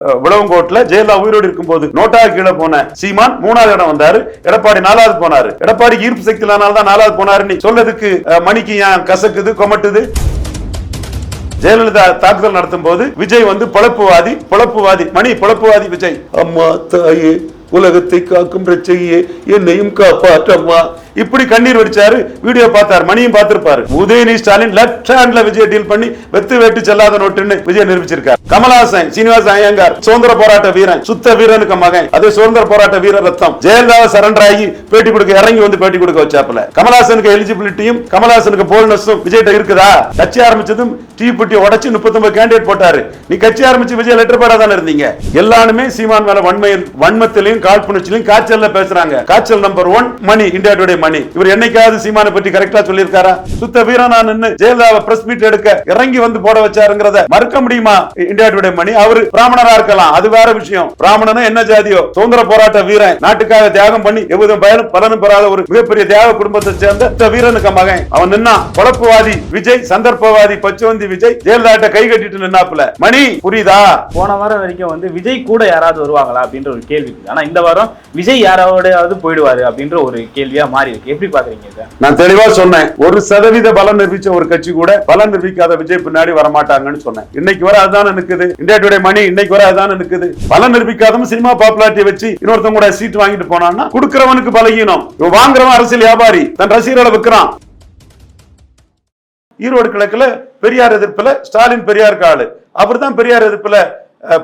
அஹ், ஜெயலலிதா உயிரோடு இருக்கும்போது நோட்டா கீழே போன சீமான் மூணாவது இடம் வந்தாரு. எடப்பாடி நாலாவது போனாரு. எடப்பாடி ஈர்ப்பு சக்தி தான் நாலாவது போனாருன்னு சொல்றதுக்கு மணிக்கு ஏன் கசக்குது கொமட்டுது? ஜெயலலிதா தாக்குதல் நடத்தும் போது விஜய் வந்து பொழப்புவாதி பொழப்புவாதி மணி பொழப்புவாதி விஜய். அம்மா தாயே உலகத்தை காக்கும் ரச்சையே என்னையும் காப்பாற்றம்மா. இப்படி கண்ணீர் வடிச்சாரு வீடியோ பார்த்தாரு மணியும் பார்த்திருப்பாரு. உதயநிதி ஸ்டாலின் லெப்ட் ஹேண்ட்ல விஜய் டீல் பண்ணி வெத்து வெட்டு செல்லாத நோட்டுன்னு விஜய் நிரூபிச்சிருக்காரு. கமலாசன் சீனிவாச ஐயங்கார் சுதந்திர போராட்ட வீரன் சுத்த வீரனுக்கு மகன் அதே சுதந்திர போராட்ட வீர ரத்தம். ஜெயலலிதா சரண்டர் ஆகி பேட்டி கொடுக்க இறங்கி வந்து பேட்டி கொடுக்க வச்சாப்புல. கமலாசனுக்கு எலிஜிபிலிட்டியும் கமலாசனுக்கு போல்னஸும் விஜய்கிட்ட இருக்குதா? கட்சி ஆரம்பிச்சதும் டீ புட்டி உடைச்சு முப்பத்தொன்பது கேண்டிடேட் போட்டாரு. நீ கட்சி ஆரம்பிச்சு விஜய் லெட்டர் பேடா தானே இருந்தீங்க? எல்லாருமே சீமான் மேல வன்மையில் வன்மத்திலையும் காழ்ப்புணர்ச்சியிலையும் காய்ச்சல்ல பேசுறாங்க. காய்ச்சல் number one Mani India today Mani. இவர் என்னைக்காவது சீமானை பற்றி கரெக்டா சொல்லியிருக்காரா? சுத்த வீரனா நின்னு ஜெயலலிதாவை பிரஸ் மீட் எடுக்க இறங்கி வந்து போட வச்சாருங்கிறத மறுக்க முடியுமா? India today Mani. அவரு பிராமணரா இருக்கலாம். அது வேற விஷயம். பிராமணனும் என்ன ஜாதியோ? சுதந்திர போராட்ட வீரன். நாட்டுக்காக தியாகம் பண்ணி எவ்விதம் பயனும் பலனும் பெறாத ஒரு மிகப்பெரிய தியாக குடும்பத்தை சேர்ந்த சுத்த வீரனுக்கு மகன். அவன் நின்னா பொழப்புவாதி விஜய் சந்தர்ப்பவாதி பச்சுவந்தி விஜய் ஜெயலலிதா கை கட்டிட்டு நின்னாப்புல. மணி புரியுதா? போன வாரம் வரைக்கும் வந்து விஜய் கூட யாராவது வருவாங்களா அப்படின்ற ஒரு கேள்வி ஆனா இந்த வாரம் விஜய் யாராவது போயிடுவாரு அப்படின்ற ஒரு கேள்வியா மாறி இருக்கு. எப்படி பாக்குறீங்க நான் தெளிவா சொன்னேன். ஒரு சதவீத பலம் நிரூபிச்ச ஒரு கட்சி கூட பலம் நிரூபிக்காத விஜய் பின்னாடி வரமாட்டாங்கன்னு சொன்னேன். இன்னைக்கு வர அதுதான் நிற்குது இந்தியா டுடே மணி இன்னைக்கு வர அதுதான் நிற்குது பலம் நிரூபிக்காதவன் சினிமா பாப்புலாரிட்டி வச்சு இன்னொருத்தவங்க கூட சீட் வாங்கிட்டு போனான்னா கொடுக்கிறவனுக்கு பலகீனம். இவன் வாங்குறவன் அரசியல் வியாபாரி. தன் ரசிகர்களை விற்கிறான். ஈரோடு கிழக்குல பெரியார் எதிர்ப்புல ஸ்டாலின் பெரியாருக்கு ஆளு. அவர் தான் பெரியார் எதிர்ப்புல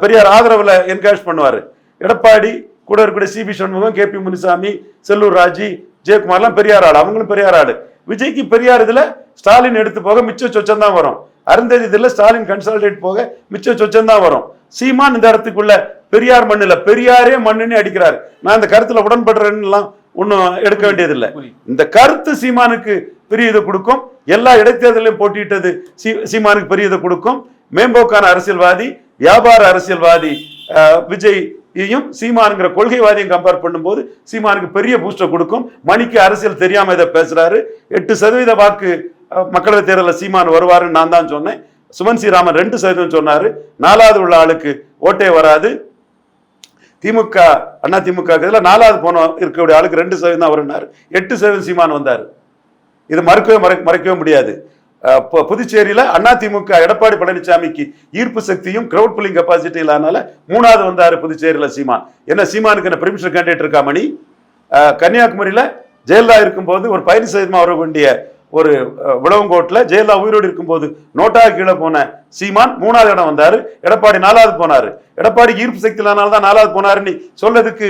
பெரியார் ஆதரவுல என்கரேஜ் பண்ணுவாரு. எடப்பாடி கூட இருக்கிற CV Shanmugam K P Munisamy Sellur Raju ஜெயக்குமார்லாம் Periyar ஆளு அவங்களும் பெரியார் ஆளு விஜய்க்கு பெரியார் இதுல ஸ்டாலின் எடுத்து போக மிச்ச சொச்சம் தான் வரும். அருந்ததி இதுல ஸ்டாலின் கன்சாலிடேட் போக மிச்ச சொச்சம் தான் வரும். சீமான் இந்த இடத்துக்குள்ள பெரியார் மண்ணுல பெரியாரே மண்ணுன்னு அடிக்கிறாரு. நான் இந்த கருத்துல உடன்படுறேன்னு ஒன்னும் எடுக்க வேண்டியதில்லை. இந்த கருத்து சீமானுக்கு பெரிய இதை கொடுக்கும். எல்லா இடைத்தேர்தலையும் போட்டியிட்டது சீ- சீமானுக்கு பெரிய இதை கொடுக்கும். மேம்போக்கான அரசியல்வாதி வியாபார அரசியல்வாதி விஜய் விஜய்யையும் சீமானுங்கிற கொள்கைவாதியும் கம்பேர் பண்ணும்போது சீமானுக்கு பெரிய பூஸ்டர் கொடுக்கும். மணிக்கு அரசியல் தெரியாமல் இதை பேசுறாரு. எட்டு சதவீத வாக்கு மக்களவைத் தேர்தலில் சீமான் வருவாருன்னு நான் தான் சொன்னேன். சுமன் ஸ்ரீராமன் ரெண்டு சதவீதம் சொன்னாரு. நாலாவது உள்ள ஆளுக்கு ஓட்டே வராது. திமுக அண்ணா திமுக இதில் நாலாவது போன இருக்கக்கூடிய ஆளுக்கு ரெண்டு சதவீதம் தான் வருனாரு எட்டு சதவீதம் சீமான் வந்தார். இது மறுக்கவே மறை மறைக்கவே முடியாது. புதுச்சேரியில அண்ணா திமுக எடப்பாடி பழனிசாமிக்கு ஈர்ப்பு சக்தியும் கிரவுட் புல்லிங் கெப்பாசிட்டி இல்லாதனால மூணாவது வந்தாரு புதுச்சேரியில சீமான். என்ன சீமானுக்கு என்ன பிரிமிஷன் கேண்டிடேட் இருக்கா மணி? அஹ் கன்னியாகுமரியில ஜெயலலிதா இருக்கும்போது ஒரு பயணி சதவீதமா வர வேண்டிய ஒரு விளவங்கோட்டில் ஜெயலலிதா உயிரோடு இருக்கும்போது நோட்டாக கீழே போன சீமான் மூணாவது இடம் வந்தார். எடப்பாடி நாலாவது போனார். எடப்பாடி ஈர்ப்பு சக்தி இல்லாதனால தான் நாலாவது போனாருன்னு சொல்றதுக்கு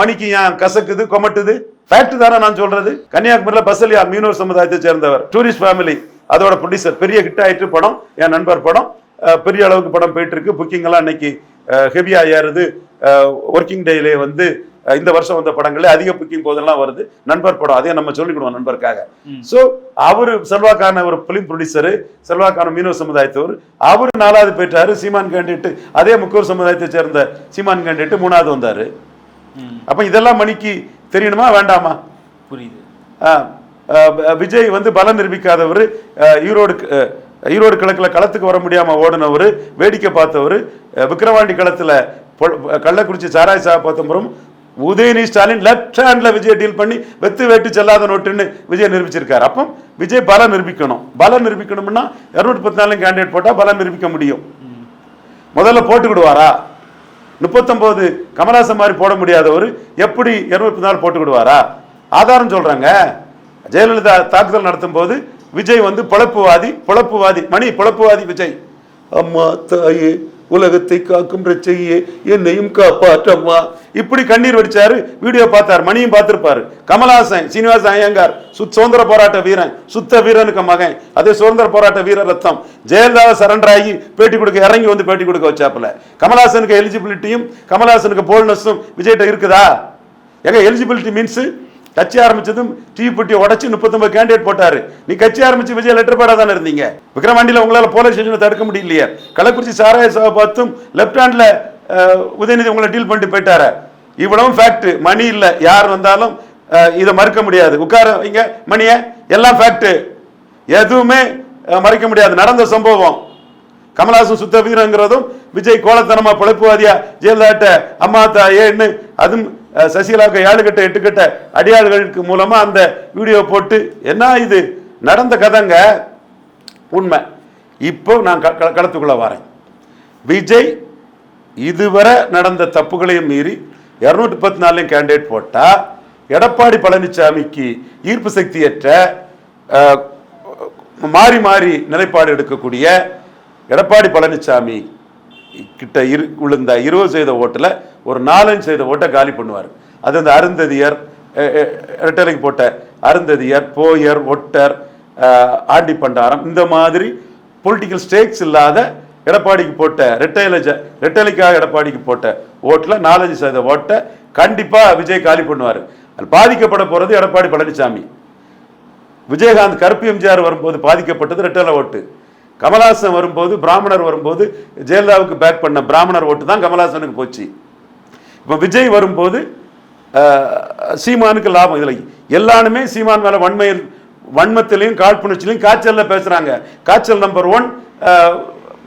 மணிக்கு ஏன் கசக்குது கொமட்டுது? ஃபேக்ட் தானே நான் சொல்றது? கன்னியாகுமரியில் பசலியார் மீனவர் சமுதாயத்தை சேர்ந்தவர். டூரிஸ்ட் ஃபேமிலி அதோட ப்ரொடியூசர் பெரிய ஹிட் ஆயிட்டு படம். என் நண்பர் படம். பெரிய அளவுக்கு படம் போயிட்டு இருக்கு. புக்கிங் எல்லாம் இன்னைக்கு ஹெவியாக ஏறுது. ஒர்க்கிங் டேலே வந்து இந்த வருஷம் வந்த படங்களே அதிக புக்கிங் போதெல்லாம் வருது. நண்பர் படம் அதையும் நம்ம சொல்லிக்கிடுவோம் நண்பருக்காக. சோ அவரு செல்வாக்கான ஒரு பிலிம் ப்ரொடியூசர் செல்வாக்கான மீனவ சமுதாயத்தவர். அவரு நாலாவது போயிட்டாரு சீமான் கேண்டிட்டு அதே முக்கூர் சமுதாயத்தை சேர்ந்த சீமான் கேண்டிட்டு மூணாவது வந்தாரு. அப்ப இதெல்லாம் மணிக்கு தெரியணுமா வேண்டாமா? புரியுது. விஜய் வந்து பலம் நிரூபிக்காதவர் ஈரோடு ஈரோடு கிழக்குல களத்துக்கு வர முடியாம ஓடினவர் வேடிக்கை பார்த்தவர் விக்கிரவாண்டி களத்துல கள்ளக்குறிச்சி சாராய் சாப்பாத்தம்பரம் உதயநிதி ஸ்டாலின் லெப்ட் ஹேண்ட்ல விஜய் டீல் பண்ணி வெத்து வேட்டு செல்லாத நோட்டுன்னு விஜய் நிரூபிச்சிருக்காரு. அப்போ விஜய் பலம் நிரூபிக்கணும். பலம் நிரூபிக்கணும்னா இரநூத்தி பத்தி நாலு கேண்டிடேட் போட்டால் பலம் நிரூபிக்க முடியும். முதல்ல போட்டுக்கிடுவாரா? முப்பத்தொம்போது கமலாசன் மாதிரி போட முடியாதவர் எப்படி இருநூத்தி நாலு போட்டுக்கிடுவாரா? ஆதாரம் சொல்கிறாங்க ஜெயலலிதா தாக்குதல் நடத்தும் போது விஜய் வந்து பொழப்புவாதி பொழப்புவாதி மணி பொழப்புவாதி விஜய். அம்மா தாயே உலகத்தை காக்கும் ரச்சையே என்னையும் காப்பாற்றம்மா. இப்படி கண்ணீர் வடிச்சாரு வீடியோ பார்த்தாரு மணியும் பார்த்திருப்பாரு. கமலாசன் சீனிவாச ஐயங்கார் சுத் சுதந்திர போராட்ட வீரன் சுத்த வீரனுக்கு மகன். அதே சுதந்திர போராட்ட வீர ரத்தம். ஜெயலலிதா சரண்டர் ஆகி பேட்டி கொடுக்க இறங்கி வந்து பேட்டி கொடுக்க வச்சாப்புல. கமலாசனுக்கு எலிஜிபிலிட்டியும் கமலாசனுக்கு போல்னஸும் விஜய்கிட்ட இருக்குதா? எங்க எலிஜிபிலிட்டி மீன்ஸ் கட்சி ஆரம்பிச்சதும் டீ புட்டி உடைச்சு முப்பத்தொன்பது கேண்டிடேட் போட்டாரு. நீ கட்சி ஆரம்பிச்சு விஜய் லெட்டர் பேடா தானே இருந்தீங்க? விக்ரவாண்டியில உங்களால் போலீஸ் ஸ்டேஷன் தடுக்க முடியலையே. கள்ளக்குறிச்சி சாராய சபை பார்த்தும் லெப்ட் ஹேண்டில் உதயநிதி உங்களை டீல் பண்ணிட்டு போயிட்டாரு. இவ்வளவும் ஃபேக்ட் மணி இல்லை. யார் வந்தாலும் இதை மறுக்க முடியாது. உட்கார இங்க மணிய. எல்லாம் ஃபேக்ட் எதுவுமே மறைக்க முடியாது. நடந்த சம்பவம். கமலஹாசன் சுத்த வீரங்கிறதும் விஜய் கோலத்தனமா பிழைப்புவாதியா ஜெயலலிதாட்ட அம்மா தாயேன்னு அதுவும் சசிகலாவுக்கு ஏழு கட்ட எட்டு கட்ட அடியாள்களுக்கு மூலமாக அந்த வீடியோ போட்டு என்ன இது? நடந்த கதைங்க உண்மை. இப்போ நான் க- க- வரேன். விஜய் இதுவரை நடந்த தப்புகளையும் மீறி இரநூத்தி பத்து நாலையும் கேண்டிடேட் போட்டால் எடப்பாடி பழனிசாமிக்கு ஈர்ப்பு சக்தியற்ற மாறி மாறி நிலைப்பாடு எடுக்கக்கூடிய எடப்பாடி பழனிசாமி கிட்ட இரு விழுந்த இருபது சதவீத ஓட்டில் ஒரு நாலஞ்சு சதவீத ஓட்டை காலி பண்ணுவார். அது அந்த அருந்ததியர் அஹ், ரெட்டலைக்கு போட்ட அருந்ததியர் போயர் ஒட்டர் ஆண்டி பண்டாரம் இந்த மாதிரி பொலிட்டிக்கல் ஸ்டேக்ஸ் இல்லாத எடப்பாடிக்கு போட்ட ரெட்டையில ஜ- ரெட்டலைக்காக எடப்பாடிக்கு போட்ட ஓட்டில் நாலஞ்சு சதவீத ஓட்டை கண்டிப்பாக விஜய் காலி பண்ணுவார். அது பாதிக்கப்பட போகிறது எடப்பாடி பழனிசாமி விஜயகாந்த் கருப்பு எம்ஜிஆர் வரும்போது பாதிக்கப்பட்டது ரெட்டலை ஓட்டு. கமலஹாசன் வரும்போது பிராமணர் வரும்போது ஜெயலலிதாவுக்கு பேக் பண்ண பிராமணர் ஓட்டு தான் கமலஹாசனுக்கு போச்சு. இப்போ விஜய் வரும்போது சீமானுக்கு லாபம். இதில் எல்லாருமே சீமான் மேலே வன்மையில் வன்மத்திலையும் காழ்ப்புணர்ச்சியிலையும் காய்ச்சலில் பேசுகிறாங்க காய்ச்சல் number one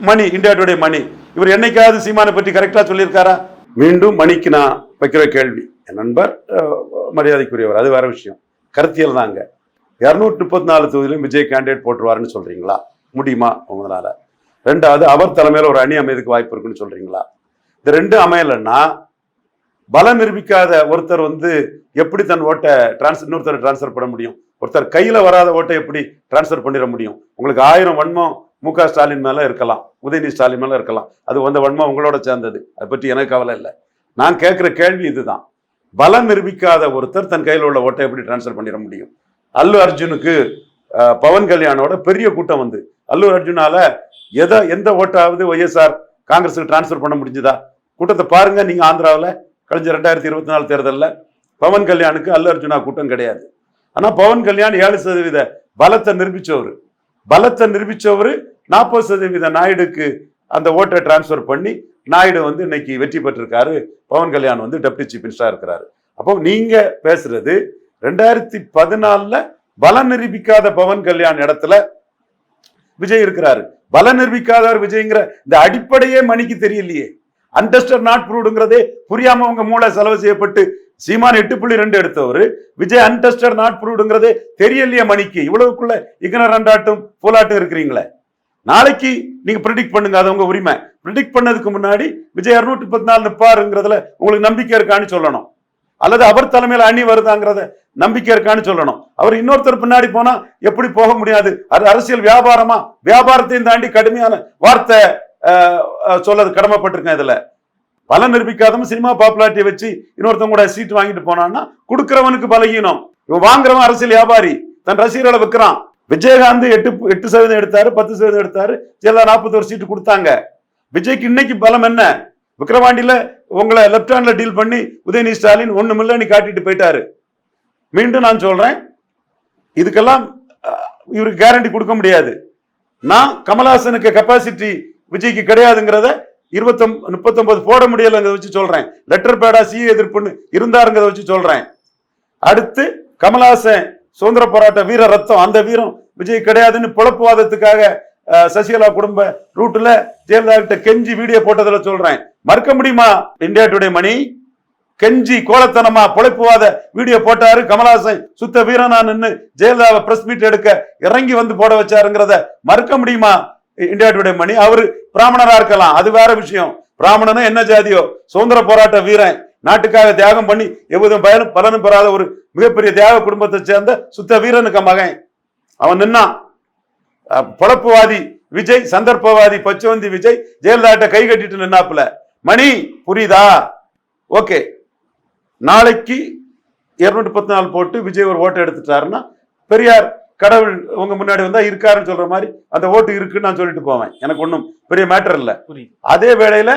Mani India today Mani. இவர் என்னைக்காவது சீமானை பற்றி கரெக்டாக சொல்லியிருக்காரா? மீண்டும் மணிக்கு நான் வைக்கிற கேள்வி. என் நண்பர் மரியாதைக்குரியவர். அது வேற விஷயம். கருத்தியல் தாங்க. இரநூத்தி முப்பத்தி நாலு தொகுதியிலும் விஜய் கேண்டிடேட் போட்டுருவாருன்னு சொல்கிறீங்களா முடியுமா உங்களால? ரெண்டாவது அவர் தலைமையில் ஒரு அணி அமையதுக்கு வாய்ப்பு இருக்குன்னு சொல்றீங்களா? இந்த ரெண்டு அமையலைன்னா பலம் நிரூபிக்காத ஒருத்தர் வந்து எப்படி தன் ஓட்டை டிரான்ஸ் இன்னொருத்தர் டிரான்ஸ்ஃபர் பண்ண முடியும்? ஒருத்தர் கையில வராத ஓட்டை எப்படி டிரான்ஸ்ஃபர் பண்ணிட முடியும்? உங்களுக்கு ஆயிரம் வன்மம் மு க ஸ்டாலின் மேல இருக்கலாம். உதயநிதி ஸ்டாலின் மேல இருக்கலாம். அது வந்த வன்மம் உங்களோட சேர்ந்தது. அதை பற்றி எனக்கு கவலை இல்லை. நான் கேட்குற கேள்வி இதுதான். பலம் நிரூபிக்காத ஒருத்தர் தன் கையில் உள்ள ஓட்டை எப்படி டிரான்ஸ்ஃபர் பண்ணிட முடியும்? அல்லு அர்ஜுனுக்கு பவன் கல்யாணோட பெரிய கூட்டம் வந்து அல்லு அர்ஜுனால எதை எந்த ஓட்டாவது ஒய்எஸ்ஆர் காங்கிரஸுக்கு டிரான்ஸ்ஃபர் பண்ண முடிஞ்சுதா? கூட்டத்தை பாருங்க நீங்க ஆந்திராவில் கழிஞ்ச ரெண்டாயிரத்தி இருபத்தி நாலு தேர்தலில் பவன் கல்யாணுக்கு அல்லு அர்ஜுனா கூட்டம் கிடையாது. ஆனா பவன் கல்யாண் ஏழு சதவீத பலத்தை நிரூபிச்சவர். பலத்தை நிரூபிச்சவர் நாற்பது சதவீத நாயுடுக்கு அந்த ஓட்டை டிரான்ஸ்ஃபர் பண்ணி நாயுடு வந்து இன்னைக்கு வெற்றி பெற்றிருக்காரு. பவன் கல்யாண் வந்து டெப்டி சீஃப் மினிஸ்டரா இருக்கிறாரு. அப்போ நீங்க பேசுறது ரெண்டாயிரத்தி பதினாலில் பலம் நிரூபிக்காத பவன் கல்யாண் இடத்துல விஜய் இருக்கிறாரு. பல நிரூபிக்காதவர் விஜய்ங்கிற இந்த அடிப்படையே மணிக்கு தெரியலையே. அண்டர்ஸ்டர் நாட் ப்ரூவ்டுங்கிறதே புரியாம அவங்க மூளை செலவு செய்யப்பட்டு சீமான் எட்டு புள்ளி ரெண்டு எடுத்தவர். விஜய் அன்டஸ்டர் நாட் ப்ரூவ்டுங்கிறதே தெரியலையே மணிக்கு. இவ்வளவுக்குள்ள இக்னரண்டாட்டும் போலாட்டும் இருக்கிறீங்களே. நாளைக்கு நீங்க ப்ரிடிக்ட் பண்ணுங்க அது உங்க உரிமை. ப்ரிடிக்ட் பண்ணதுக்கு முன்னாடி விஜய் இருநூற்றி பத்தி நாலு நிற்பாருங்கிறதுல உங்களுக்கு நம்பிக்கை இருக்கான்னு சொல்லணும். அல்லது அவர் தலைமையில் அணி வருதாங்கிறத நம்பிக்கை இருக்கான்னு சொல்லணும். அவர் இன்னொருத்தர் பின்னாடி போனா எப்படி போக முடியாது? அது அரசியல் வியாபாரமா? வியாபாரத்தையும் தாண்டி கடுமையான வார்த்தை அஹ், சொல்லது கடமைப்பட்டிருக்கேன் இதுல. பல நிரூபிக்காதவன் சினிமா பாப்புலாரிட்டியை வச்சு இன்னொருத்தவங்க கூட சீட் வாங்கிட்டு போனான்னா கொடுக்குறவனுக்கு பலகீனம். இவன் வாங்குறவன் அரசியல் வியாபாரி. தன் ரசிகர்களை விற்கிறான் விஜயகாந்த் எட்டு எட்டு சதவீதம் எடுத்தாரு பத்து சதவீதம் எடுத்தாரு ஜெயலலிதா நாற்பத்தோரு சீட்டு கொடுத்தாங்க. விஜய்க்கு இன்னைக்கு பலம் என்ன? விக்கிரவாண்டியில உங்களை லெப்ட் ஹேண்ட்ல டீல் பண்ணி உதயநிதி ஸ்டாலின் ஒன்று மில்லன்னு காட்டிட்டு போயிட்டாரு. மீண்டும் நான் சொல்றேன் இதுக்கெல்லாம் இவருக்கு கேரண்டி கொடுக்க முடியாது. நான் கமல்ஹாசனுக்கு கெப்பாசிட்டி விஜய்க்கு கிடையாதுங்கிறத இருபத்தொம் முப்பத்தொன்பது போட முடியலைங்கிறத வச்சு சொல்றேன். லெட்டர் பேடா சி எதிர்ப்புன்னு இருந்தாருங்கிறத வச்சு சொல்றேன். அடுத்து கமல்ஹாசன் சுதந்திர போராட்ட வீர ரத்தம் அந்த வீரம் விஜய் கிடையாதுன்னு புலப்புவாதத்துக்காக சசிகலா குடும்ப ரூட்ல ஜெயலலிதா கிட்ட கெஞ்சி வீடியோ போட்டதுல சொல்றேன். மறுக்க முடியுமா? India today Mani? கெஞ்சி கோலத்தனமா பொழைப்புவாத வீடியோ போட்டாரு கமலஹாசன். சுத்த வீரனா நின்று ஜெயலலிதாவை பிரஸ் மீட் எடுக்க இறங்கி வந்து போட வச்சாருங்கிறத மறுக்க முடியுமா? India today Mani. அவரு பிராமணரா இருக்கலாம். அது வேற விஷயம். பிராமணனா என்ன ஜாதியோ? சுதந்திர போராட்ட வீரன். நாட்டுக்காக தியாகம் பண்ணி எவ்விதம் பயனும் பலனும் பெறாத ஒரு மிகப்பெரிய தியாக குடும்பத்தை சேர்ந்த சுத்த வீரனுக்கு மகன். அவன் நின்னான் பொழப்புவாதி விஜய் சந்தர்ப்பவாதி பச்சவந்தி விஜய் ஜெயலலிதாட்ட கை கட்டிட்டு நின்னாப்புல. மணி புரியுதா? ஓகே. நாளைக்கு இருநூற்றி பத்து நாள் போட்டு விஜய் ஒரு ஓட்டு எடுத்துட்டாருன்னா பெரியார் கடவுள் உங்க முன்னாடி வந்தா இருக்காருன்னு சொல்ற மாதிரி அந்த ஓட்டு இருக்குன்னு நான் சொல்லிட்டு போவேன். எனக்கு ஒன்றும் பெரிய மேட்டர் இல்லை. அதே வேளையில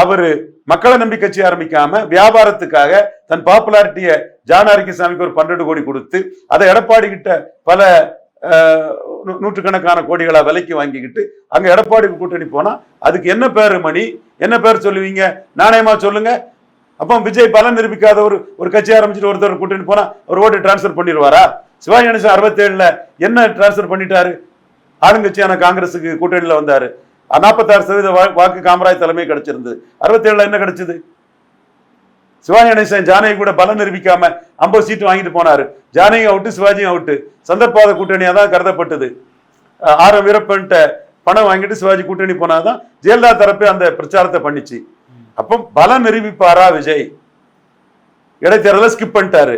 அவரு மக்களை நம்பி கட்சி ஆரம்பிக்காம வியாபாரத்துக்காக தன் பாப்புலாரிட்டிய ஜானாரிக்கசாமிக்கு ஒரு பன்னெண்டு கோடி கொடுத்து அதை எடப்பாடி கிட்ட பல நூற்றுக்கணக்கான கோடிகளை விலைக்கு வாங்கிக்கிட்டு அங்க எடப்பாடிக்கு கூட்டணி போனா அதுக்கு என்ன பேரு மணி? என்ன பேர் சொல்லுவீங்க? நாணயமா சொல்லுங்க. அப்போ விஜய் பலன் நிரூபிக்காத ஒரு ஒரு கட்சி ஆரம்பிச்சுட்டு ஒருத்தர் கூட்டணி போனா ஒரு ஓட்டு டிரான்ஸ்ஃபர் பண்ணிடுவாரா? சிவாஜி கணேசன் அறுபத்தேழுல என்ன டிரான்ஸ்ஃபர் பண்ணிட்டாரு? ஆளுங்கட்சியான காங்கிரஸுக்கு கூட்டணியில வந்தாரு. நாற்பத்தாறு சதவீத வா- வாக்கு காமராஜ் தலைமை கிடைச்சிருந்தது. அறுபத்தேழுல என்ன கிடைச்சது? சிவாஜி கணேசன் ஜானகி கூட பலம் நிரூபிக்காம ஐம்பது சீட்டு வாங்கிட்டு போனாரு. ஜானகி அவுட்டு சிவாஜியும் அவுட்டு. சந்தர்ப்பாத கூட்டணியா தான் கருதப்பட்டது. ஆரம் வீரப்பன்ட்ட பணம் வாங்கிட்டு சிவாஜி கூட்டணி போனாதான் ஜெயலலிதா தரப்பே அந்த பிரச்சாரத்தை பண்ணிச்சு. அப்போ பலம் நிரூபிப்பாரா விஜய்? இடைத்தேர்தலை ஸ்கிப் பண்ணிட்டாரு.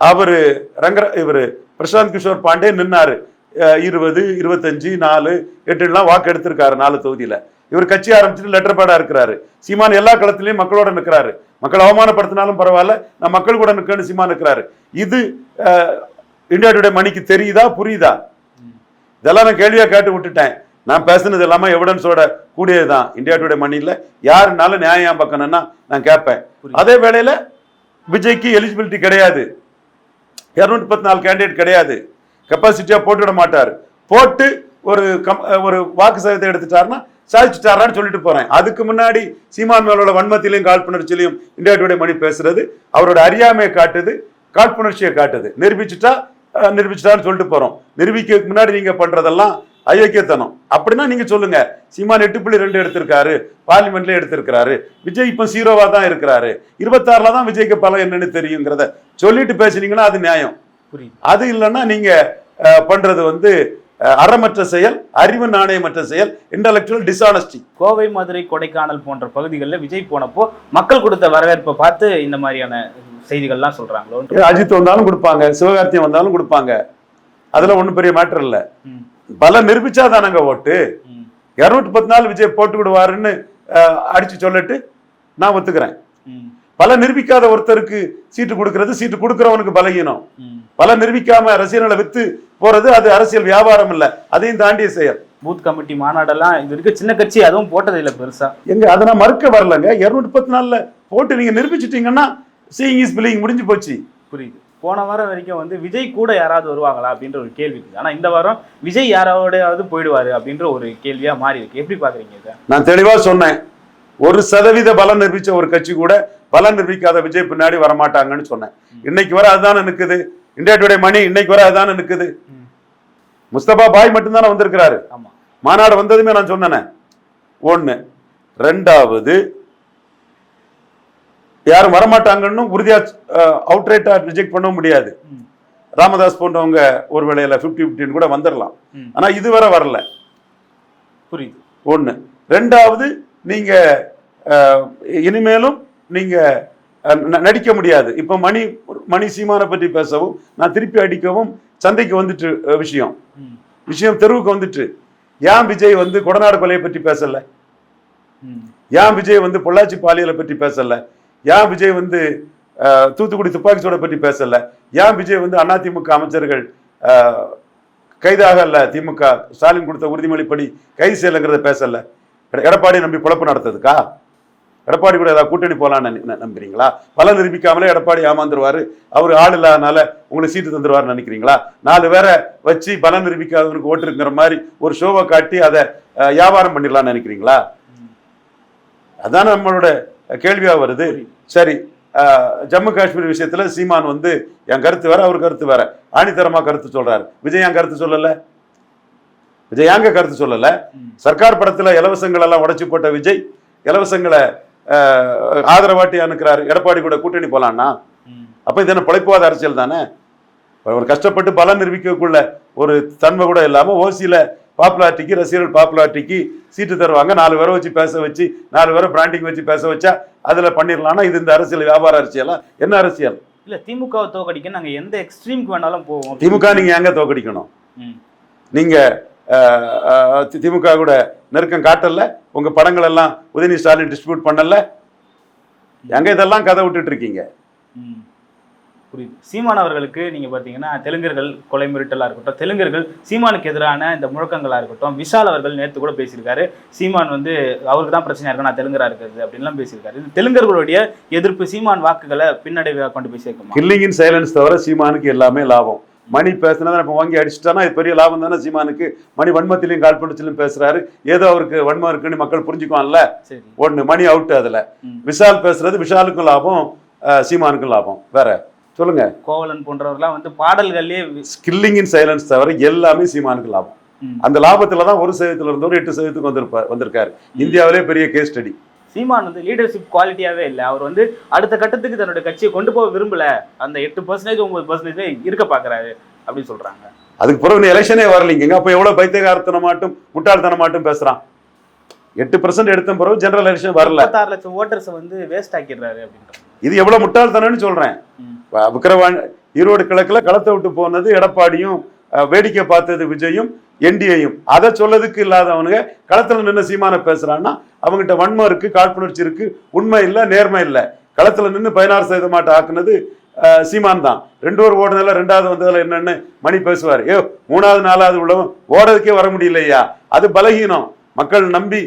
அவரு ரங்கர இவரு பிரசாந்த் கிஷோர் பாண்டே நின்னாரு. இருபது இருபத்தஞ்சு நாலு எட்டுலாம் வாக்கு எடுத்திருக்காரு நாலு தொகுதியில. இவர் கட்சி ஆரம்பிச்சுட்டு லெட்டர் பேடா இருக்கிறாரு. சீமான் எல்லா களத்திலையும் மக்களோட நிற்கிறாரு மக்கள் அவமானப்படுத்தினாலும் பரவாயில்ல நான் மக்கள் கூட நிற்கன்னு சீமான் நிற்கிறாரு இது இந்தியா டுடே மணிக்கு தெரியுதா புரியுதா? இதெல்லாம் நான் கேள்வியா கேட்டு விட்டுட்டேன். நான் பேசுனது எல்லாமே எவிடன்ஸோட கூடியதுதான். இந்தியா டுடே மணியில் யாருனாலும் நியாயம் பார்க்கணும்னா நான் கேட்பேன். அதே வேளையில விஜய்க்கு எலிஜிபிலிட்டி கிடையாது. இரநூத்தி பத்து நாலு கேண்டிடேட் கிடையாது. கெப்பாசிட்டியா போட்டு விட மாட்டார். போட்டு ஒரு கம் ஒரு வாக்கு சதவீதத்தை எடுத்துட்டாருன்னா சாதிச்சுட்டாரான்னு சொல்லிட்டு போறேன். அதுக்கு முன்னாடி சீமான் மேலோட வன்மத்திலையும் காழ்ப்புணர்ச்சியிலையும் இந்தியா டுடே மணி பேசுறது அவரோட அறியாமையை காட்டுது காழ்ப்புணர்ச்சியை காட்டுது. நிரூபிச்சுட்டா நிரூபிச்சுட்டான்னு சொல்லிட்டு போறோம். நிரூபிக்கிறதுக்கு முன்னாடி நீங்க பண்றதெல்லாம் அயோக்கியத்தனம். அப்படின்னா நீங்க சொல்லுங்க. சீமான் எட்டு புள்ளி ரெண்டு எடுத்திருக்காரு. பார்லிமெண்ட்ல எடுத்திருக்கிறாரு. விஜய் இப்போ ஜீரோவா தான் இருக்கிறாரு. இருபத்தாறுல தான் விஜய்க்கு பலம் என்னன்னு தெரியுங்கிறத சொல்லிட்டு பேசுனீங்கன்னா அது நியாயம். அது இல்லைன்னா நீங்க பண்றது வந்து அறமற்ற செயல் அறிவு நாணயமற்ற செயல் இன்டலெக்சுவல் டிஸ்ஆனஸ்டி கோவை மதுரை கொடைக்கானல் போன்ற பகுதிகளில் விஜய் போனப்போ மக்கள் கொடுத்த வரவேற்பை பார்த்து இந்த மாதிரியான செய்திகள்லாம் சொல்றாங்களோ அஜித் வந்தாலும் கொடுப்பாங்க சிவகார்த்தியம் வந்தாலும் கொடுப்பாங்க. அதுல ஒண்ணும் பெரிய மேட்டர் இல்ல. பலம் நிரூபிச்சாதானங்க ஓட்டு? ம், இருநூற்றி பத்து நாள் விஜய் போட்டு விடுவாருன்னு அடிச்சு சொல்லிட்டு நான் ஒத்துக்கிறேன். பல நிரூபிக்காத ஒருத்தருக்கு சீட்டு கொடுக்கறது சீட்டு கொடுக்கறவனுக்கு பலகீனம். பல நிரூபிக்காம ரசிகர்களை வித்து போறது அது அரசியல் வியாபாரம் இல்ல. அதையும் தாண்டிய செயல். பூத் கமிட்டி மாநாடெல்லாம் இது வரைக்கும் சின்ன கட்சி அதுவும் போட்டது இல்லை பெருசா. எங்க அதை நான் மறுக்க வரலங்க. இருநூற்றி பத்து நாள்ல போட்டு நீங்க நிரூபிச்சிட்டீங்கன்னா சீயிங் இஸ் பில்லிங் முடிஞ்சு போச்சு. புரியுது. போன வாரம் வரைக்கும் வந்து விஜய் கூட யாராவது வருவாங்களா அப்படின்ற ஒரு கேள்வி இருக்கு ஆனா இந்த வாரம் விஜய் யாரோடையாவது போயிடுவாரு அப்படின்ற ஒரு கேள்வியா மாறி இருக்கு. எப்படி பாக்குறீங்க இதை? நான் தெளிவா சொன்னேன். ஒரு சதவீத பலம் நிரூபிச்ச ஒரு கட்சி கூட பலம் நிரூபிக்காத விஜய் பின்னாடி வரமாட்டாங்கன்னு சொன்னேன். இன்னைக்கு வர அதுதானே நிக்குது. இந்தியா டுடே மணி இன்னைக்கு வர அதுதானே நிக்குது. ம். முஸ்தபா பாய் மட்டும்தானே வந்திருக்கிறாரு. மாநாடு வந்ததுமே நான் சொன்னேனே. ஒண்ணு. ரெண்டாவது யாரும் வரமாட்டாங்கன்னு உறுதியா அவுட்ரைட்டா ரிஜெக்ட் பண்ண முடியாது. ராமதாஸ் போன்றவங்க ஒரு வேளையில பிப்டி பிப்டின்னு கூட வந்துடலாம் ம். ஆனா இதுவரை வரல. புரியுது. ஒண்ணு. ரெண்டாவது நீங்க அஹ், இனிமேலும் நீங்க அஹ், ந- நடிக்க முடியாது. இப்ப மணி மணி சீமானை பற்றி பேசவும் நான் திருப்பி அடிக்கவும் சந்தைக்கு வந்துட்டு விஷயம். விஷயம் தெருவுக்கு வந்துட்டு. ஏன் விஜய் வந்து கொடநாடு கொலையை பற்றி பேசல? ஏன் விஜய் வந்து பொள்ளாச்சி பாலியலை பற்றி பேசல? ஏன் விஜய் வந்து தூத்துக்குடி துப்பாக்கி சூடை பற்றி பேசல? ஏன் விஜய் வந்து அதிமுக அமைச்சர்கள் கைதாகல திமுக? ஸ்டாலின் கொடுத்த உறுதிமொழிப்படி கைது செய்யலைங்கிறத பேசல. எடப்பாடியை எடப்பாடி நம்பி குழப்பம் நடத்ததுக்கா எடப்பாடி கூட ஏதாவது கூட்டணி போலான்னு நம்புறீங்களா? பல நிரூபிக்காமலே எடப்பாடி ஏமாந்துருவாரு. அவர் ஆள் இல்லாதனால உங்களுக்கு சீட்டு தந்துருவாருன்னு நினைக்கிறீங்களா? நாலு பேரை வச்சு பலம் நிரூபிக்காதவனுக்கு ஓட்டுருங்கிற மாதிரி ஒரு ஷோவை காட்டி அதை வியாபாரம் பண்ணிடலாம்னு நினைக்கிறீங்களா? அதான் நம்மளோட கேள்வியா வருது. சரி. ஜம்மு காஷ்மீர் விஷயத்துல சீமான் வந்து என் கருத்து வேற அவர் கருத்து வேற. ஆணித்தரமா கருத்து சொல்றாரு. விஜய் என் கருத்து சொல்லல? விஜய் ஏங்க கருத்து சொல்லல. சர்க்கார் படத்துல இலவசங்கள் எல்லாம் உடைச்சு போட்ட விஜய் இலவசங்களை ஆதரவாட்டி அனுக்கிறாரு எடப்பாடி கூட கூட்டணி போலான்னா? அப்ப இது என்ன பிழைப்புவாத அரசியல் தானே? ஒரு கஷ்டப்பட்டு பலன் நிரூபிக்கக்குள்ள ஒரு தன்மை கூட இல்லாம ஓசியில பாப்புலாரிட்டிக்கு ரசிகர்கள் பாப்புலாரிட்டிக்கு சீட்டு தருவாங்க. நாலு பேரை வச்சு பேச வச்சு நாலு பேரை பிராண்டிங் வச்சு பேச வச்சா அதுல பண்ணிடலாம்னா இது இந்த அரசியல் வியாபார அரசியலா? என்ன அரசியல்? இல்ல திமுகவை தோக்கடிக்க நாங்க எந்த எக்ஸ்ட்ரீமுக்கு வேணாலும் போவோம். திமுக நீங்க எங்க தோக்கடிக்கணும்? ம், நீங்க அஹ், அஹ், தி- திமுக கூட நெருக்கம் காட்டல உங்க படங்கள் எல்லாம் உதயநிதி ஸ்டாலின் டிஸ்ட்ரிபியூட் பண்ணல? எங்க இதெல்லாம் கதை விட்டுட்டு இருக்கீங்க. புரியுது. சீமான் அவர்களுக்கு நீங்க பாத்தீங்கன்னா தெலுங்கர்கள் கொலை மிரட்டலா இருக்கட்டும் தெலுங்கர்கள் சீமானுக்கு எதிரான இந்த முழக்கங்களா இருக்கட்டும் விஷால் அவர்கள் நேத்து கூட பேசியிருக்காரு. சீமான் வந்து அவருக்கு தான் பிரச்சனையா இருக்கு நான் தெலுங்கரா இருக்கிறது அப்படின்லாம் பேசியிருக்காரு. இது தெலுங்கர்களுடைய எதிர்ப்பு சீமான் வாக்குகளை பின்னடைவா கொண்டு போய் சேர்க்குமா? கில்லிங் இன் சைலன்ஸ் தவிர சீமானுக்கு எல்லாமே லாபம். மணி பேசினதை இப்போ வாங்கி அடிச்சுட்டானா இது பெரிய லாபம் தானே சீமானுக்கு? மணி வன்மத்திலையும் கால்படுத்திலையும் பேசுறாரு. ஏதோ அவருக்கு வன்மம் இருக்குன்னு மக்கள் புரிஞ்சுக்குவான்ல சரி. ஒண்ணு மணி அவுட் அதுல. விஷால் பேசுறது விஷாலுக்கும் லாபம் சீமானுக்கும் லாபம். வேற? சொல்லுங்க. கோவலன் போன்றவர்லாம் வந்து பாடல்கள்லயே ஸ்கில்லிங் இன் சைலன்ஸ் தவிர எல்லாமே சீமானுக்கு லாபம். அந்த லாபத்துல தான் ஒரு சதவீதத்துல இருந்து ஒரு எட்டு சதவீதத்துக்கு வந்திருப்பார் வந்திருக்காரு. இந்தியாவிலே பெரிய கேஸ் ஸ்டடி சீமான் வந்து லீடர்ஷிப் குவாலிட்டியாவே இல்லை. அவர் வந்து அடுத்த கட்டத்துக்கு தன்னோட கட்சியை கொண்டு போக விரும்பல. அந்த எட்டு பர்சன்டேஜ் ஒன்பது பர்சன்டேஜ் இருக்க பாக்குறாரு அப்படின்னு சொல்றாங்க. அதுக்கு பிறகு எலெக்ஷனே வரலைங்க அப்ப எவ்வளவு பைத்தியகாரத்தனமாட்டும் முட்டாள்தனமாட்டும் பேசுறான். எட்டு பர்சன்ட் எடுத்த பிறகு ஜெனரல் எலெக்ஷன் வரல. முப்பத்தாறு லட்சம் ஓட்டர்ஸ் வந்து வேஸ்ட் ஆக்கிடுறாரு அப்படின்றாங்க இது எவ்வளவு முட்டாள்தனம்னு. வ- விக்கிரவாணி ஈரோடு கிழக்குல களத்தை விட்டு போனது எடப்பாடியும் வேடிக்கை பார்த்தது விஜயும் என்டிஏயும். அதை சொல்லதுக்கு இல்லாதவனுங்க களத்துல நின்று சீமான பேசுறான்னா அவங்ககிட்ட வன்மம் இருக்கு காழ்ப்புணர்ச்சி இருக்கு உண்மை இல்ல நேர்மை இல்ல. களத்துல நின்று பதினாறு சதவீதமாட்ட ஆக்குனது சீமான் தான். ரெண்டு ஒரு ஓடுனதுல ரெண்டாவது வந்ததுல என்னன்னு மணி பேசுவார். ஏ மூணாவது நாலாவது உள்ளவன் ஓடுறதுக்கே வர முடியலையா? அது பலகீனம். மக்கள் நம்பி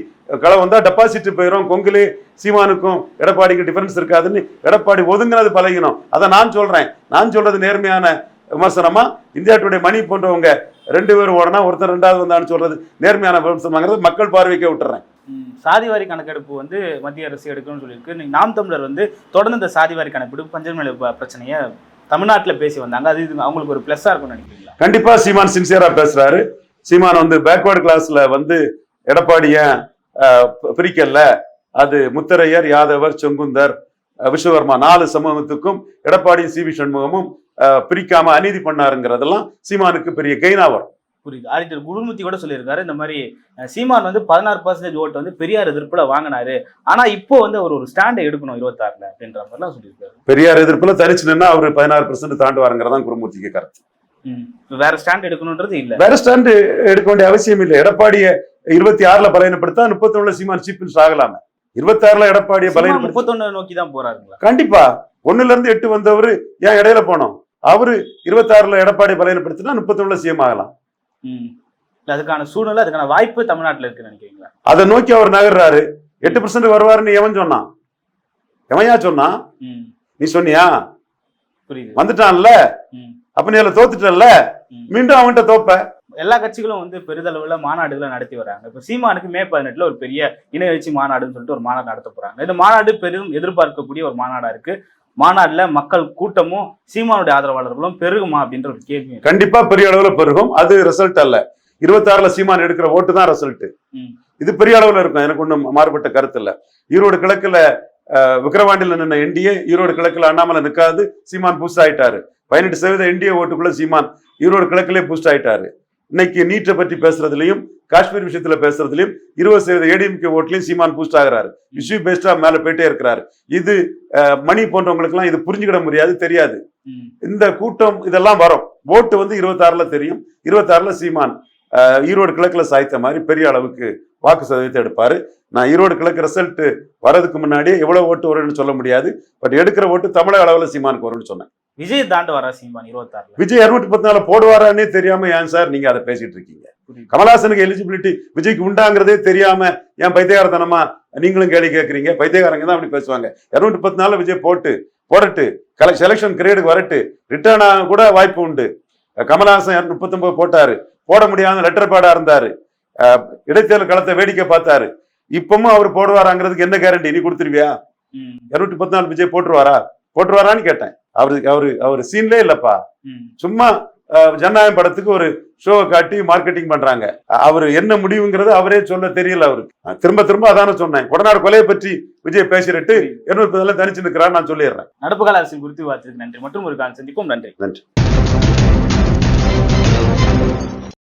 களம் வந்தா டெபாசிட் போயிடும் கொங்குலே சீமானுக்கும் எடப்பாடிக்கு டிஃபரன்ஸ் இருக்காதுன்னு எடப்பாடி ஒதுங்கினது பழகினோம். அதை நான் சொல்றேன். நான் சொல்றது நேர்மையான விமர்சனமா? இந்தியா டுடே மணி போன்றவங்க ரெண்டு பேரும் ஓடனா ஒருத்தர் ரெண்டாவது வந்தான்னு சொல்றது நேர்மையான விமர்சனங்கிறது மக்கள் பார்வைக்கே விட்டுறேன். சாதிவாரி கணக்கெடுப்பு வந்து மத்திய அரசு எடுக்கணும்னு சொல்லியிருக்கு. நாம் தமிழர் வந்து தொடர்ந்து இந்த சாதிவாரி கணக்கெடுப்பு பஞ்சமேல பிரச்சனையை தமிழ்நாட்டுல பேசி வந்தாங்க. அது இது அவங்களுக்கு ஒரு பிளஸ்ஸா இருக்கும்னு நினைக்கிறீங்களா? கண்டிப்பா சீமான் சின்சியரா பேசுறாரு. சீமான் வந்து பேக்வேர்டு கிளாஸ்ல வந்து எடப்பாடிய அஹ், பி- பிரிக்கல அது முத்தரையர் யாதவர் செங்குந்தர் விஸ்வவர்மா நாலு சமூகத்துக்கும் எடப்பாடியும் சி. வி. சண்முகமும் பிரிக்காம அநீதி பண்ணாருங்கிறதெல்லாம் சீமானுக்கு பெரிய கெயினா வரும். புரியுது. ஆடிட்டர் குருமூர்த்தி கூட சொல்லியிருக்காரு இந்த மாதிரி சீமான் வந்து பதினாறு பர்சன்டேஜ் ஓட்டு வந்து பெரியார் எதிர்ப்புல வாங்கினாரு. ஆனா இப்போ வந்து அவர் ஒரு ஸ்டாண்டை எடுக்கணும் இருபத்தாறுல அப்படின்ற மாதிரிலாம் சொல்லியிருக்காரு. பெரியார் எதிர்ப்புல தனிச்சு நின்னா அவர் பதினாறு பெர்சென்ட் தாண்டுவாருங்கிறதான் குருமூர்த்திக்கு கருத்து. வேற ஸ்டாண்ட் எடுக்கணும்ன்றது இல்ல. வேற ஸ்டாண்டு எடுக்க வேண்டிய அவசியம் இல்லை. எடப்பாடிய இருபத்தி ஆறுல பலவீனப்படுத்தா முப்பத்தி ஒண்ணுல சீமான் சீஃப் மினிஸ்டர் ஆகலாமே. இருபத்தி ஆறுல எடப்பாடிய பலவீனப்படுத்த முப்பத்தொன்னு நோக்கி தான் போறாருங்களா? கண்டிப்பா. ஒண்ணுல இருந்து எட்டு வந்தவரு ஏன் இடையில போனோம்? அவரு இருபத்தாறுல எடப்பாடி பலவீனப்படுத்தினா முப்பத்தி ஒண்ணுல சிஎம் ஆகலாம் அதுக்கான சூழ்நிலை அதுக்கான வாய்ப்பு தமிழ்நாட்டுல இருக்குன்னு நினைக்கிறீங்களா? அதை நோக்கி அவர் நகர்றாரு. எட்டு பர்சன்ட் வருவாருன்னு எவன் சொன்னான்? எவன்யா சொன்னான்? ம். நீ சொன்னியா? புரியுது. வந்துட்டான்ல. அப்ப நீ அதுல தோத்துட்டல்ல? ம். மீண்டும் அவன்கிட்ட தோப்ப? எல்லா கட்சிகளும் வந்து பெரிதளவுல மாநாடுகளை நடத்தி வராங்க. இப்ப சீமானுக்கு மே பதினெட்டுல ஒரு பெரிய இணை எழுச்சி மாநாடுன்னு சொல்லிட்டு ஒரு மாநாடு நடத்த போறாங்க. இந்த மாநாடு பெரும் எதிர்பார்க்கக்கூடிய ஒரு மாநாடா இருக்கு. மாநாடுல மக்கள் கூட்டமும் சீமானுடைய ஆதரவாளர்களும் பெருகுமா அப்படின்ற ஒரு கேள்வி. கண்டிப்பா பெரிய அளவுல பெருகும். அது ரிசல்ட் அல்ல. இருபத்தாறுல சீமான் எடுக்கிற ஓட்டு தான் ரிசல்ட். இது பெரிய அளவுல இருக்கும். எனக்கு ஒண்ணும் மாறுபட்ட கருத்து இல்ல. ஈரோடு கிழக்குல விக்கிரவாண்டியில நின்ன என்டிஏ ஈரோடு கிழக்குல அண்ணாமலை நிக்காது. சீமான் பூஸ்ட் ஆயிட்டாரு. பதினெட்டு சதவீத என்டிஏ ஓட்டுக்குள்ள சீமான் ஈரோடு கிழக்குலயே பூஸ்ட் ஆயிட்டாரு. இன்னைக்கு நீட்டை பற்றி பேசுறதுலயும் காஷ்மீர் விஷயத்துல பேசுறதுலயும் இருபது சதவீத ஏடிஎம்கே ஓட்லயும் சீமான் பூஸ்ட் ஆகுறாரு. இஷ்யூ பேஸ்டா மேல போயிட்டே இருக்கிறாரு. இது மணி போன்றவங்களுக்கு எல்லாம் இது புரிஞ்சுக்கிட முடியாது தெரியாது. இந்த கூட்டம் இதெல்லாம் வரும். ஓட்டு வந்து இருபத்தாறுல தெரியும். இருபத்தாறுல சீமான் ஈரோடு கிழக்குல சாய்த்த மாதிரி பெரிய அளவுக்கு வாக்கு சதவீதத்தை எடுப்பாரு. நான் ஈரோடு கிழக்கு ரிசல்ட் வரதுக்கு முன்னாடியே எவ்வளவு ஓட்டு வரும்னு சொல்ல முடியாது. பட் எடுக்கிற ஓட்டு தமிழக அளவுல சீமானுக்கு வரும்னு சொன்னேன். விஜய் தாண்டு வரா சீமான் இருபத்தாறுல. விஜய் இருநூத்தி பத்து நாள் போடுவாரான்னே தெரியாம ஏன் சார் நீங்க அதை பேசிட்டு இருக்கீங்க. புரியுது. கமலஹாசனுக்கு எலிஜிபிலிட்டி விஜய்க்கு உண்டாங்கிறதே தெரியாம ஏன் பைத்தியகாரத்தனமா நீங்களும் கேள்வி கேட்கறீங்க பைத்தியகாரங்க தான் அப்படி பேசுவாங்க. இருநூத்தி பத்து நாள்ல விஜய் போட்டு போடட்டு கலை செலெக்ஷன் கிரேடுக்கு வரட்டு ரிட்டர்ன் ஆக கூட வாய்ப்பு உண்டு. கமலஹாசன் முப்பத்தொன்பது போட்டாரு. போட முடியாத லெட்டர் பேடா இருந்தாரு. இடைத்தேர்தல் களத்தை வேடிக்கை பார்த்தாரு. இப்பவும் அவர் போடுவாராங்கிறதுக்கு என்ன கேரண்டி நீ கொடுத்துருவியா. இருநூத்தி பத்து நாள் விஜய் போட்டுருவாரா? போட்டுருவாரான்னு கேட்டேன். அவரு அவரு அவர் சீன்லே இல்லப்பா. சும்மா ஜனநாயகம் படத்துக்கு ஒரு ஷோவை காட்டி மார்க்கெட்டிங் பண்றாங்க. அவரு என்ன முடிவுங்கிறது அவரே சொல்ல தெரியல அவருக்கு. திரும்ப திரும்ப அதான சொன்னேன். கொடநாடு கொலையை பற்றி விஜய் பேசிட்டு இருநூத்தி தனிச்சு நிற்கிறான்னு நான் சொல்லிடுறேன். நடப்பு கால அரசியல் குறித்து வார்த்தைக்கு நன்றி. மற்றும் ஒரு காலம் சந்திப்போம். நன்றி. நன்றி.